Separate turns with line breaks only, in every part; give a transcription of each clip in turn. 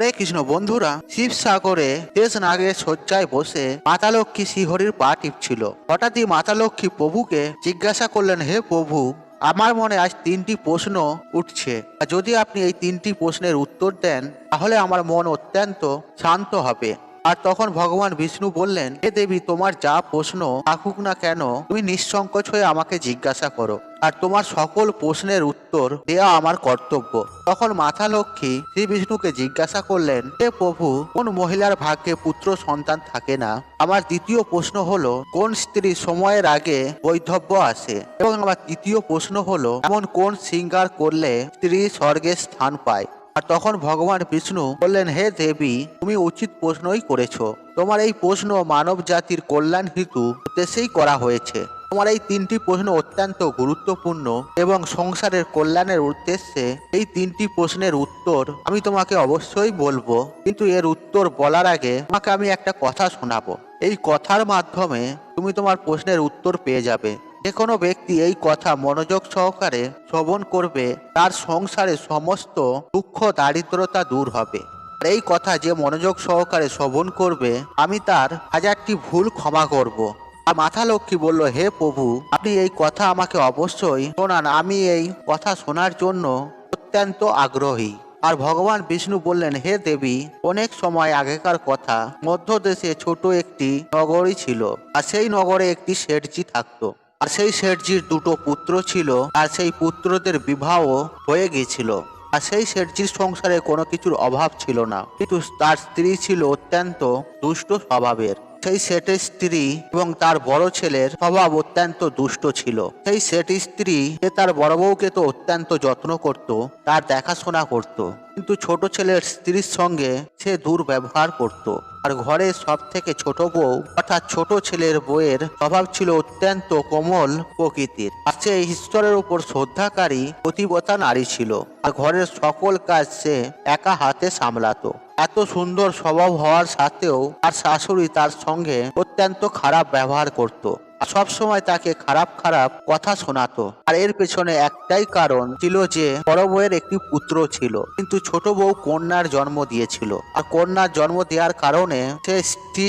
কৃষ্ণ বন্ধুরা, শিবসাগরে শেষ নাগের শয্যায় বসে মাতা লক্ষ্মী শিহরির পা টিপছিল। হঠাৎই মাতা লক্ষ্মী প্রভুকে জিজ্ঞাসা করলেন, হে প্রভু, আমার মনে আজ তিনটি প্রশ্ন উঠছে। যদি আপনি এই তিনটি প্রশ্নের উত্তর দেন, তাহলে আমার মন অত্যন্ত শান্ত হবে। আর তখন ভগবান বিষ্ণু বললেন, হে দেবী, তোমার যা প্রশ্ন থাকুক না কেন, তুমি নিঃসংকোচ হয়ে আমাকে জিজ্ঞাসা করো। আর তোমার সকল প্রশ্নের উত্তর দেওয়া আমার কর্তব্য। তখন মাথা লক্ষ্মী শ্রী বিষ্ণুকে জিজ্ঞাসা করলেন, হে প্রভু, কোন মহিলার ভাগ্যে পুত্র সন্তান থাকে না? আমার দ্বিতীয় প্রশ্ন হলো, কোন স্ত্রী সময়ের আগে বৈধব্য আসে? এবং আমার তৃতীয় প্রশ্ন হলো, এমন কোন সিঙ্গার করলে স্ত্রী স্বর্গে স্থান পায়? আর তখন ভগবান বিষ্ণু বললেন, হে দেবী, তুমি উচিত প্রশ্নই করেছ। তোমার এই প্রশ্ন মানব জাতির কল্যাণ হেতু উদ্দেশ্যেই করা হয়েছে। তোমার এই তিনটি প্রশ্ন অত্যন্ত গুরুত্বপূর্ণ এবং সংসারের কল্যাণের উদ্দেশ্যে এই তিনটি প্রশ্নের উত্তর আমি তোমাকে অবশ্যই বলব। কিন্তু এর উত্তর বলার আগে তোমাকে আমি একটা কথা শোনাবো। এই কথার মাধ্যমে তুমি তোমার প্রশ্নের উত্তর পেয়ে যাবে। যে কোনো ব্যক্তি এই কথা মনোযোগ সহকারে শ্রবণ করবে, তার সংসারে সমস্ত দুঃখ, দারিদ্রতা দূর হবে। এই কথা যে মনোযোগ সহকারে শ্রবণ করবে, আমি তার হাজারটি ভুল ক্ষমা করব। আর মাথা লক্ষ্মী বলল, হে প্রভু, আপনি এই কথা আমাকে অবশ্যই শোনান। আমি এই কথা শোনার জন্য অত্যন্ত আগ্রহী। আর ভগবান বিষ্ণু বললেন, হে দেবী, অনেক সময় আগেকার কথা মধ্যদেশে ছোট একটি নগরী ছিল, আর সেই নগরে একটি শেঠজি থাকতো। আর সেই শেঠজির দুটো পুত্র ছিল, আর সেই পুত্রদের বিবাহ হয়ে গিয়েছিল। আর সেই শেঠজির সংসারে কোনো কিছুর অভাব ছিল না। কিন্তু তার স্ত্রী ছিল অত্যন্ত দুষ্ট স্বভাবের। সেই শেঠের স্ত্রী এবং তার বড় ছেলের স্বভাব অত্যন্ত দুষ্ট ছিল। সেই শেঠের স্ত্রী যে তার বড় বউকে তো অত্যন্ত যত্ন করত, তার দেখাশোনা করত। কিন্তু ছোট ছেলের স্ত্রীর সঙ্গে সে দুর্ব্যবহার করত। আর ঘরের সব থেকে ছোট বউ অর্থাৎ ছোট ছেলের বউয়ের স্বভাব ছিল অত্যন্ত কোমল প্রকৃতির। আর সে ঈশ্বরের উপর শ্রদ্ধাকারী, প্রতিবতা নারী ছিল। আর ঘরের সকল কাজ সে একা হাতে সামলাতো। এত সুন্দর স্বভাব হওয়ার সাথেও তার শাশুড়ি তার সঙ্গে অত্যন্ত খারাপ ব্যবহার করত। সব সময় তাকে খারাপ খারাপ কথা শোনাতো। আর এর পেছনে একটাই কারণ ছিল যে বড় বউয়ের একটি পুত্র ছিল, কিন্তু ছোট বউ কন্যার জন্ম দিয়েছিল। আর কন্যার জন্ম দেওয়ার কারণে সে স্ত্রী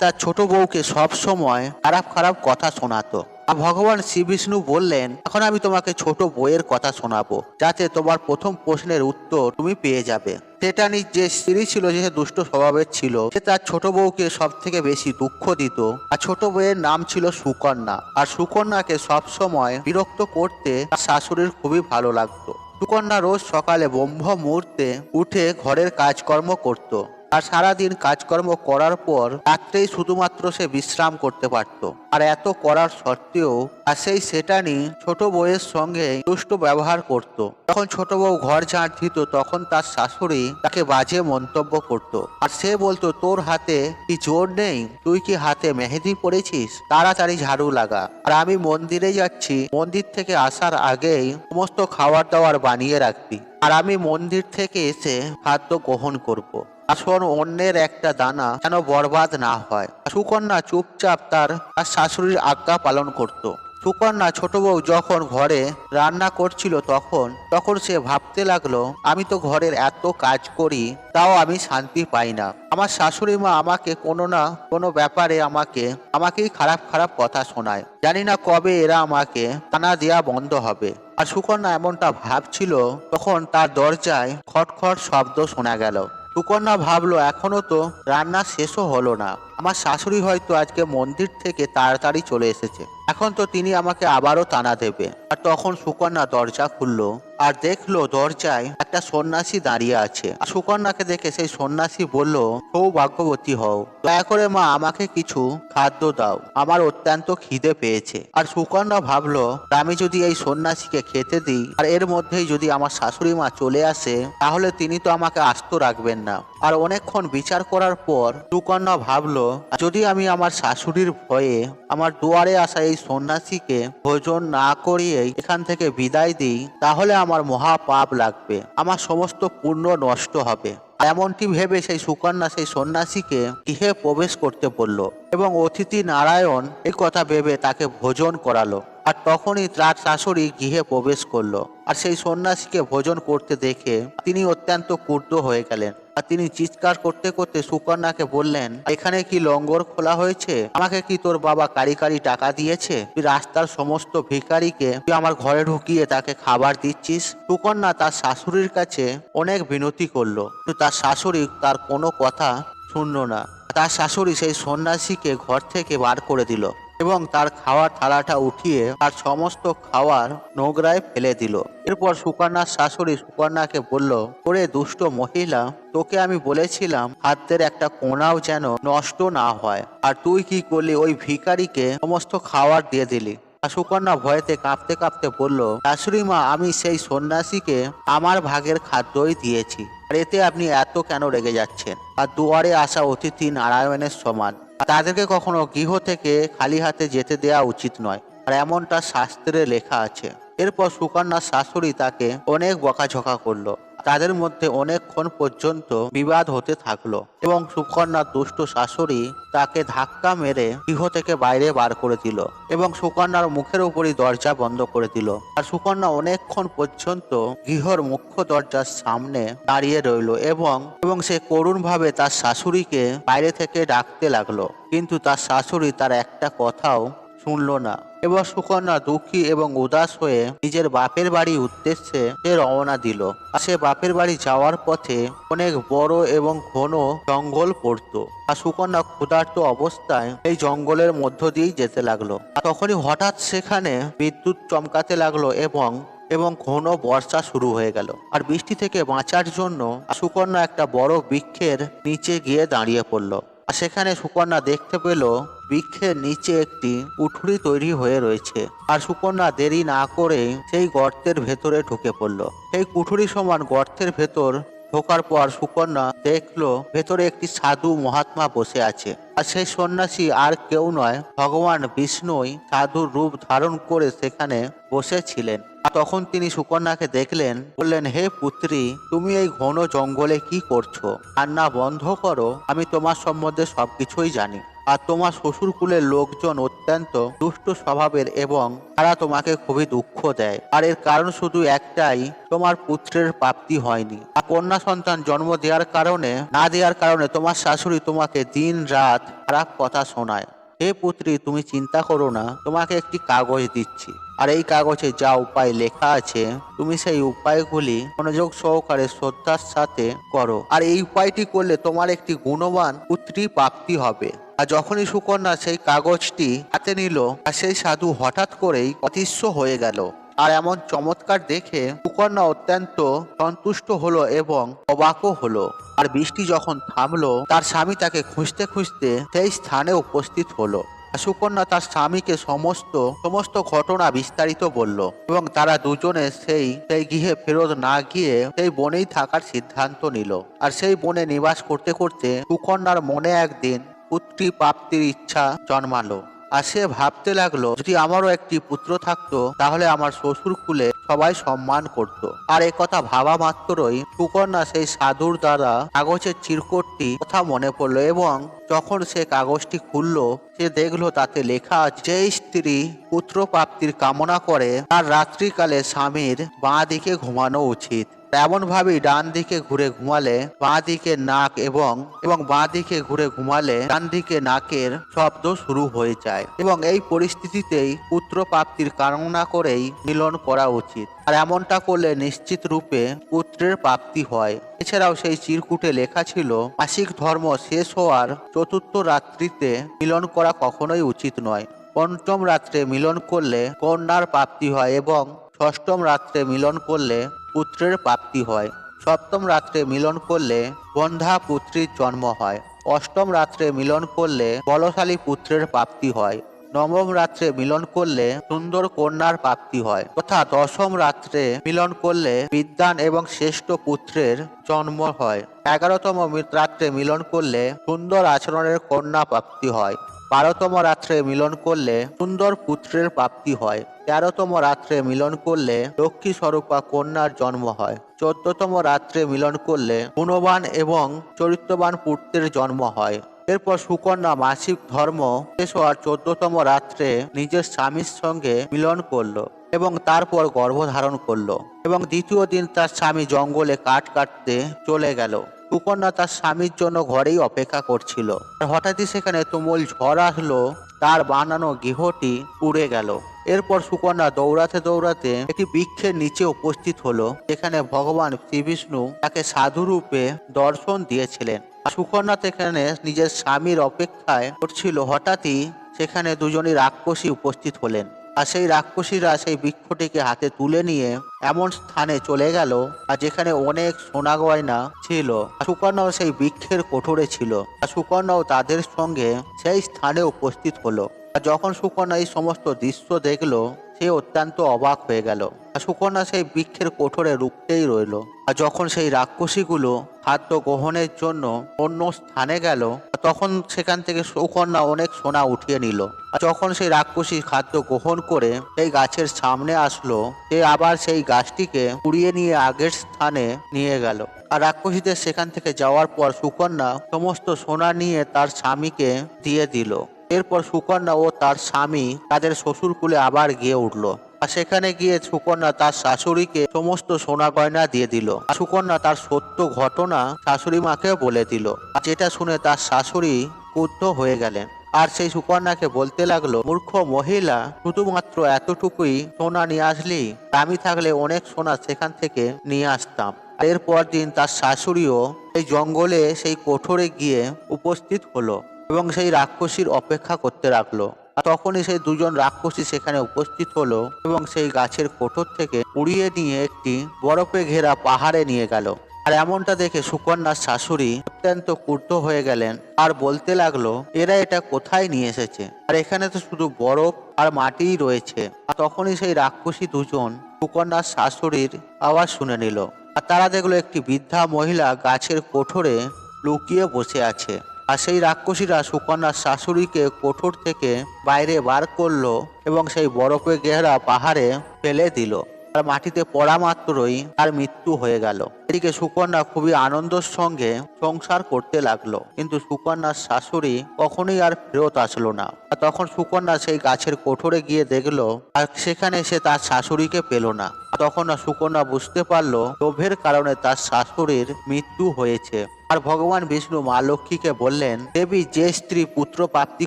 তার ছোট বউকে সব সময় খারাপ খারাপ কথা শোনাতো। আর ভগবান শ্রী বিষ্ণু বললেন, এখন আমি তোমাকে ছোট বইয়ের কথা শোনাবো, যাতে তোমার প্রথম প্রশ্নের উত্তর তুমি পেয়ে যাবে। টেটানিক যে স্ত্রী ছিল, যে দুষ্ট স্বভাবের ছিল, সে তার ছোট বউকে সব থেকে বেশি দুঃখ দিত। আর ছোট বউয়ের নাম ছিল সুকন্যা। আর সুকন্যাকে সবসময় বিরক্ত করতে তার শাশুড়ির খুবই ভালো লাগতো। সুকন্যা রোজ সকালে ব্রহ্ম মুহূর্তে উঠে ঘরের কাজকর্ম করত। আর সারাদিন কাজকর্ম করার পর রাত্রেই শুধুমাত্র সে বিশ্রাম করতে পারত। আর এত করার সত্ত্বেও আর সেই সেটানি ছোট বউয়ের সঙ্গে দুষ্ট ব্যবহার করত। যখন ছোট বউ ঘর ঝাঁট দিত, তখন তার শাশুড়ি তাকে বাজে মন্তব্য করত। আর সে বলতো, তোর হাতে কি জোর নেই? তুই কি হাতে মেহেদি পড়েছিস তাড়াতাড়ি ঝাড়ু লাগা। আর আমি মন্দিরে যাচ্ছি, মন্দির থেকে আসার আগেই সমস্ত খাবার দাবার বানিয়ে রাখবি। আর আমি মন্দির থেকে এসে খাদ্য গ্রহণ করব। আসন অন্যের একটা দানা যেন বরবাদ না হয়। সুকন্যা চুপচাপ তার তার শাশুড়ির আজ্ঞা পালন করত। সুকন্যা ছোট বউ যখন ঘরে রান্না করছিল তখন তখন সে ভাবতে লাগল, আমি তো ঘরের এত কাজ করি, তাও আমি শান্তি পাই না। আমার শাশুড়ি মা আমাকে কোনো না কোনো ব্যাপারে আমাকে, আমাকেই খারাপ খারাপ কথা শোনায়। জানি না কবে এরা আমাকে টানা দেয়া বন্ধ হবে। আর সুকন্যা এমনটা ভাবছিল, তখন তার দরজায় খটখট শব্দ শোনা গেল। সুকন্যা ভাবলো এখনও তো রান্না শেষও হলো না। আমার শাশুড়ি হয়তো আজকে মন্দির থেকে তাড়াতাড়ি চলে এসেছে। এখন তো তিনি আমাকে আবারও টানা দেবে। আর তখন সুকন্যা দরজা খুললো আর দেখল দরজায় একটা সন্ন্যাসী দাঁড়িয়ে আছে। আর সুকন্যাকে দেখে সেই সন্ন্যাসী বলল, সৌভাগ্যবতী হও। দয়া করে মা, আমাকে কিছু খাদ্য দাও। আমার অত্যন্ত খিদে পেয়েছে। আর সুকন্যা ভাবলো, আমি যদি এই সন্ন্যাসীকে খেতে দিই আর এর মধ্যেই যদি আমার শাশুড়ি মা চলে আসে, তাহলে তিনি তো আমাকে আস্ত রাখবেন না। আর অনেকক্ষণ বিচার করার পর সুকন্যা ভাবলো যদি আমি আমার শাশুড়ির ভয়ে আমার দুয়ারে আসা এই সন্ন্যাসীকে ভোজন না করিয়েই এখান থেকে বিদায় দিই, তাহলে আমার মহা পাপ লাগবে। আমার সমস্ত পুণ্য নষ্ট হবে। এমনটি ভেবে সেই সুকন্যা সেই সন্ন্যাসীকে গৃহে প্রবেশ করতে বলল এবং অতিথি নারায়ণ এই কথা ভেবে তাকে ভোজন করালো। আর তখনই তার শাশুড়ি গৃহে প্রবেশ করল। আর সেই সন্ন্যাসীকে ভোজন করতে দেখে তিনি অত্যন্ত ক্রুদ্ধ হয়ে গেলেন। আর তিনি চিৎকার করতে করতে সুকন্যাকে বললেন, এখানে কি লঙ্গর খোলা হয়েছে? আমাকে কি তোর বাবা কারি কারি টাকা দিয়েছে? তুই রাস্তার সমস্ত ভিখারিকে, তুই আমার ঘরে ঢুকিয়ে তাকে খাবার দিচ্ছিস? সুকন্যা তার শাশুড়ির কাছে অনেক বিনতি করল, কিন্তু তার শাশুড়ি তার কোনো কথা শুনলো না। তার শাশুড়ি সেই সন্ন্যাসীকে ঘর থেকে বার করে দিল। এবং তার খাওয়ার থালাটা উঠিয়ে তার সমস্ত খাওয়ার নোংরায় ফেলে দিল। এরপর সুকন্যার শাশুড়ি সুকন্যাকে বলল, ওরে দুষ্ট মহিলা, তোকে আমি বলেছিলাম হাতের একটা কোনাও যেন নষ্ট না হয়। আর তুই কি করলি? ওই ভিকারিকে সমস্ত খাবার দিয়ে দিলি। সুকন্যা ভয়েতে কাঁপতে কাঁপতে বলল, শাশুড়ি মা, আমি সেই সন্ন্যাসীকে আমার ভাগের খাদ্যই দিয়েছি। আর এতে আপনি এত কেন রেগে যাচ্ছেন? আর দুয়ারে আসা অতিথি নারায়ণের সমান। তাদেরকে কখনো গৃহ থেকে খালি হাতে যেতে দেওয়া উচিত নয়। আর এমনটা শাস্ত্রে লেখা আছে। এরপর সুকন্যার শাশুড়ি তাকে অনেক বকাঝকা করল। তাদের মধ্যে অনেকক্ষণ পর্যন্ত বিবাদ হতে থাকল এবং সুকন্যার দুষ্ট শাশুড়ি তাকে ধাক্কা মেরে গৃহ থেকে বাইরে বার করে দিল এবং সুকন্যার মুখের উপরই দরজা বন্ধ করে দিল। আর সুকন্যা অনেকক্ষণ পর্যন্ত গৃহর মুখ্য দরজার সামনে দাঁড়িয়ে রইল এবং এবং সে করুণভাবে তার শাশুড়িকে বাইরে থেকে ডাকতে লাগল। কিন্তু তার শাশুড়ি তার একটা কথাও শুনলো না। এবার সুকন্যা দুঃখী এবং উদাস হয়ে নিজের বাপের বাড়ি উদ্দেশ্যে সে রওনা দিল। আর সে বাপের বাড়ি যাওয়ার পথে অনেক বড় এবং ঘন জঙ্গল পড়তো। আর সুকন্যা ক্ষুধার্ত অবস্থায় এই জঙ্গলের মধ্য দিয়েই যেতে লাগল। তখনই হঠাৎ সেখানে বিদ্যুৎ চমকাতে লাগল এবং এবং ঘন বর্ষা শুরু হয়ে গেল। আর বৃষ্টি থেকে বাঁচার জন্য সুকন্যা একটা বড় বৃক্ষের নিচে গিয়ে দাঁড়িয়ে পড়ল। সেখানে সুকন্যা দেখতে পেল বৃক্ষের নিচে একটি উঠুরি তৈরি হয়ে রয়েছে। আর সুকন্যা দেরি না করে সেই গর্তের ভেতরে ঢুকে পড়ল। সেই কুঠুরি সমান গর্তের ভেতর ঢোকার পর সুকন্যা দেখল, ভেতরে একটি সাধু মহাত্মা বসে আছে। আর সেই সন্ন্যাসী আর কেউ নয়, ভগবান বিষ্ণুই সাধুর রূপ ধারণ করে সেখানে বসেছিলেন। তখন তিনি সুকন্যাকে দেখলেন, বললেন, হে পুত্রী, তুমি এই ঘন জঙ্গলে কি করছ? কান্না বন্ধ করো, আমি তোমার সম্বন্ধে সবকিছুই জানি। আর তোমার শ্বশুরকুলের লোকজন অত্যন্ত দুষ্ট স্বভাবের এবং তারা তোমাকে খুবই দুঃখ দেয়। আর এর কারণ শুধু একটাই, তোমার পুত্রের প্রাপ্তি হয়নি। আর কন্যা সন্তান জন্ম দেওয়ার কারণে, না দেওয়ার কারণে তোমার শাশুড়ি তোমাকে দিন রাত খারাপ কথা শোনায়। হে পুত্রী, তুমি চিন্তা করো না, তোমাকে একটি কাগজ দিচ্ছি। আর এই কাগজে যা উপায় লেখা আছে, তুমি সেই উপায়গুলি মনোযোগ সহকারে শ্রদ্ধার সাথে করো। আর এই উপায়টি করলে তোমার একটি গুণবান পুত্রী প্রাপ্তি হবে। আর যখনই সুকন্যা সেই কাগজটি হাতে নিল, আর সেই সাধু হঠাৎ করেই অতিষ্ঠ হয়ে গেল। আর এমন চমৎকার দেখে সুকন্যা অত্যন্ত সন্তুষ্ট হলো এবং অবাকও হলো। আর বৃষ্টি যখন থামলো, তার স্বামী তাকে খুঁজতে খুঁজতে সেই স্থানে উপস্থিত হলো। সুকন্যা তার স্বামীকে সমস্ত সমস্ত ঘটনা বিস্তারিত বলল এবং তারা দুজনে সেই সেই গৃহে ফেরত না গিয়ে সেই বনেই থাকার সিদ্ধান্ত নিল। আর সেই বনে নিবাস করতে করতে সুকন্যার মনে একদিন পুত্রী প্রাপ্তির ইচ্ছা জন্মালো আর সে ভাবতে লাগল, যদি আমারও একটি পুত্র থাকতো, তাহলে আমার শ্বশুর কুলে সবাই সম্মান করত। আর এ কথা ভাবা মাত্রই সুকন্যা সেই সাধুর দ্বারা কাগজের চিরকটটি কথা মনে পড়ল এবং যখন সে কাগজটি খুললো, সে দেখল তাতে লেখা যে স্ত্রী পুত্র প্রাপ্তির কামনা করে, তার রাত্রিকালে স্বামীর বাঁ দিকে ঘুমানো উচিত এমন ভাবেই ডান দিকে ঘুরে ঘুমালে বাঁ দিকে নাক এবং এবং বাঁ দিকে ঘুরে ঘুমালে ডান দিকে নাকের শব্দ শুরু হয়ে যায়। এবং এই পরিস্থিতিতেই পুত্র প্রাপ্তির কামনা করেই মিলন করা উচিত। আর এমনটা করলে নিশ্চিত রূপে পুত্রের প্রাপ্তি হয়। এছাড়াও সেই চিরকুটে লেখা ছিল, মাসিক ধর্ম শেষ হওয়ার চতুর্থ রাত্রিতে মিলন করা কখনোই উচিত নয়। পঞ্চম রাত্রে মিলন করলে কন্যার প্রাপ্তি হয় এবং ষষ্ঠম রাত্রে মিলন করলে পুত্রের প্রাপ্তি হয়। সপ্তম রাত্রে মিলন করলে বন্ধা পুত্রীর জন্ম হয়। অষ্টম রাত্রে মিলন করলে বলশালী পুত্রের প্রাপ্তি হয়। নবম রাত্রে মিলন করলে সুন্দর কন্যার প্রাপ্তি হয়। তথা দশম রাত্রে মিলন করলে বিদ্যান এবং শ্রেষ্ঠ পুত্রের জন্ম হয়। এগারোতম রাত্রে মিলন করলে সুন্দর আচরণের কন্যা প্রাপ্তি হয়। বারোতম রাত্রে মিলন করলে সুন্দর পুত্রের প্রাপ্তি হয়। তেরোতম রাত্রে মিলন করলে লক্ষ্মী স্বরূপা কন্যার জন্ম হয়। চোদ্দতম রাত্রে মিলন করলে গুণবান এবং চরিত্রবান পুত্রের জন্ম হয়। এরপর সুকন্যা মাসিক ধর্ম শেষ হওয়ার চোদ্দতম রাত্রে নিজের স্বামীর সঙ্গে মিলন করল এবং তারপর গর্ভধারণ করল এবং দ্বিতীয় দিন তার স্বামী জঙ্গলে কাঠ কাটতে চলে গেল। সুকন্যা তার স্বামীর জন্য ঘরেই অপেক্ষা করছিল। হঠাৎই সেখানে তুমুল ঝড় আসলো, তার বানানো গৃহটি উড়ে গেল। এরপর সুকন্যা দৌড়াতে দৌড়াতে একটি বৃক্ষের নিচে উপস্থিত হলো, যেখানে ভগবান শ্রীবিষ্ণু তাকে সাধুরূপে দর্শন দিয়েছিলেন। সুকন্যা সেখানে নিজের স্বামীর অপেক্ষায় করছিল, হঠাৎই সেখানে দুজনই রাক্ষসী উপস্থিত হলেন। আর সেই রাক্ষসীরা সেই বৃক্ষটিকে হাতে তুলে নিয়ে এমন স্থানে চলে গেল, আর যেখানে অনেক সোনা গয়না ছিল। সুকর্ণাও সেই বৃক্ষের কোঠরে ছিল। আর সুকর্ণাও তাদের সঙ্গে সেই স্থানে উপস্থিত হলো। আর যখন সুকন্যা এই সমস্ত দৃশ্য দেখল সে অত্যন্ত অবাক হয়ে গেল। সুকন্যা সেই বৃক্ষের কোঠরে রুখতেই রইল। আর যখন সেই রাক্ষসীগুলো খাদ্য গ্রহণের জন্য অন্য স্থানে গেল, তখন সেখান থেকে সুকন্যা অনেক সোনা উঠিয়ে নিল। আর যখন সেই রাক্ষসী খাদ্য গ্রহণ করে সেই গাছের সামনে আসলো, সে আবার সেই গাছটিকে কুড়িয়ে নিয়ে আগের স্থানে নিয়ে গেল। আর রাক্ষসীদের সেখান থেকে যাওয়ার পর সুকন্যা সমস্ত সোনা নিয়ে তার স্বামীকে দিয়ে দিল। এরপর সুকন্যা ও তার স্বামী তাদের শ্বশুরকুলে আবার গিয়ে উঠল। আর সেখানে গিয়ে সুকন্যা তার শাশুড়িকে সমস্ত সোনা গয়না দিয়ে দিল। সুকন্যা তার সত্য ঘটনা শাশুড়ি মাকেও বলে দিল। যেটা শুনে তার শাশুড়ি ক্রুদ্ধ হয়ে গেলেন। আর সেই সুকন্যাকে বলতে লাগল, মূর্খ মহিলা, শুধুমাত্র এতটুকুই সোনা নিয়ে আসলি? আমি থাকলে অনেক সোনা সেখান থেকে নিয়ে আসতাম। এরপর দিন তার শাশুড়িও এই জঙ্গলে সেই কোঠরে গিয়ে উপস্থিত হলো। এবং সেই রাক্ষসীর অপেক্ষা করতে লাগল তখনই সেই দুজন রাক্ষসী সেখানে উপস্থিত হলো এবং সেই গাছের কোঠর থেকে উড়িয়ে নিয়ে একটি বরফে ঘেরা পাহাড়ে নিয়ে গেল। আর এমনটা দেখে সুকন্যার শাশুড়ি অত্যন্ত ক্রুদ্ধ হয়ে গেলেন। আর বলতে লাগল, এরা এটা কোথায় নিয়ে এসেছে? আর এখানে তো শুধু বরফ আর মাটিই রয়েছে। আর তখনই সেই রাক্ষসী দুজন সুকন্যার শাশুড়ির আওয়াজ শুনে নিল। আর তারা দেখল একটি বৃদ্ধা মহিলা গাছের কোঠরে লুকিয়ে বসে আছে। আর সেই রাক্ষসীরা সুকন্যার শাশুড়িকে কঠোর থেকে বাইরে বার করল এবং সেই বরফে গেহরা পাহাড়ে ফেলে দিল। আর মাটিতে পড়া মাত্রই তার মৃত্যু হয়ে গেল। এদিকে সুকন্যা খুবই আনন্দের সঙ্গে সংসার করতে লাগল, কিন্তু সুকন্যার শাশুড়ি কখনোই আর ফেরত আসলো না। আর তখন সুকন্যা সেই গাছের কোঠরে গিয়ে দেখল, আর সেখানে সে তার শাশুড়িকে পেল না। তখন সুকন্যা বুঝতে পারল, লোভের কারণে তার শাশুড়ির মৃত্যু হয়েছে। আর ভগবান বিষ্ণু মা লক্ষ্মীকে বললেন, দেবী যে স্ত্রী পুত্র প্রাপ্তি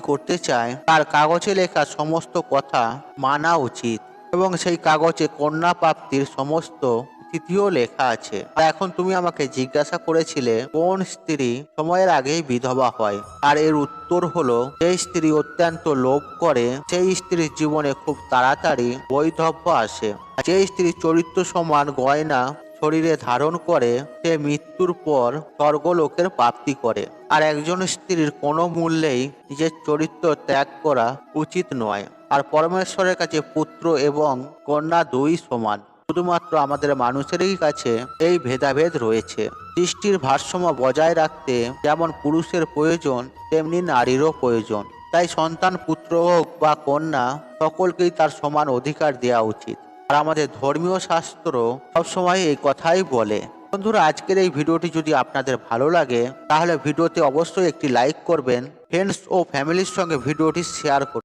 করতে চায়, তার কাগজে লেখা সমস্ত কথা মানা উচিত এবং সেই কাগজে কন্যা প্রাপ্তির সমস্ত তৃতীয় লেখা আছে। আর এখন তুমি আমাকে জিজ্ঞাসা করেছিলে, কোন স্ত্রী সময়ের আগেই বিধবা হয়? আর এর উত্তর হলো, যে স্ত্রী অত্যন্ত লোভ করে, সেই স্ত্রীর জীবনে খুব তাড়াতাড়ি বৈধব্য আসে। যে স্ত্রী চরিত্র সমান গয়না শরীরে ধারণ করে, সে মৃত্যুর পর স্বর্গলোকের প্রাপ্তি করে। আর একজন স্ত্রীর কোনো মূল্যেই নিজের চরিত্র ত্যাগ করা উচিত নয়। আর পরমেশ্বরের কাছে পুত্র এবং কন্যা দুই সমান। শুধুমাত্র আমাদের মানুষেরই কাছে এই ভেদাভেদ রয়েছে। সৃষ্টির ভারসাম্য বজায় রাখতে যেমন পুরুষের প্রয়োজন, তেমনি নারীরও প্রয়োজন। তাই সন্তান, পুত্র হোক বা কন্যা, সকলকেই তার সমান অধিকার দেওয়া উচিত। আর আমাদের ধর্মীয় শাস্ত্র সবসময় এই কথাই বলে। বন্ধুরা, আজকের এই ভিডিওটি যদি আপনাদের ভালো লাগে, তাহলে ভিডিওতে অবশ্যই একটি লাইক করবেন। ফ্রেন্ডস ও ফ্যামিলির সঙ্গে ভিডিওটি শেয়ার করুন।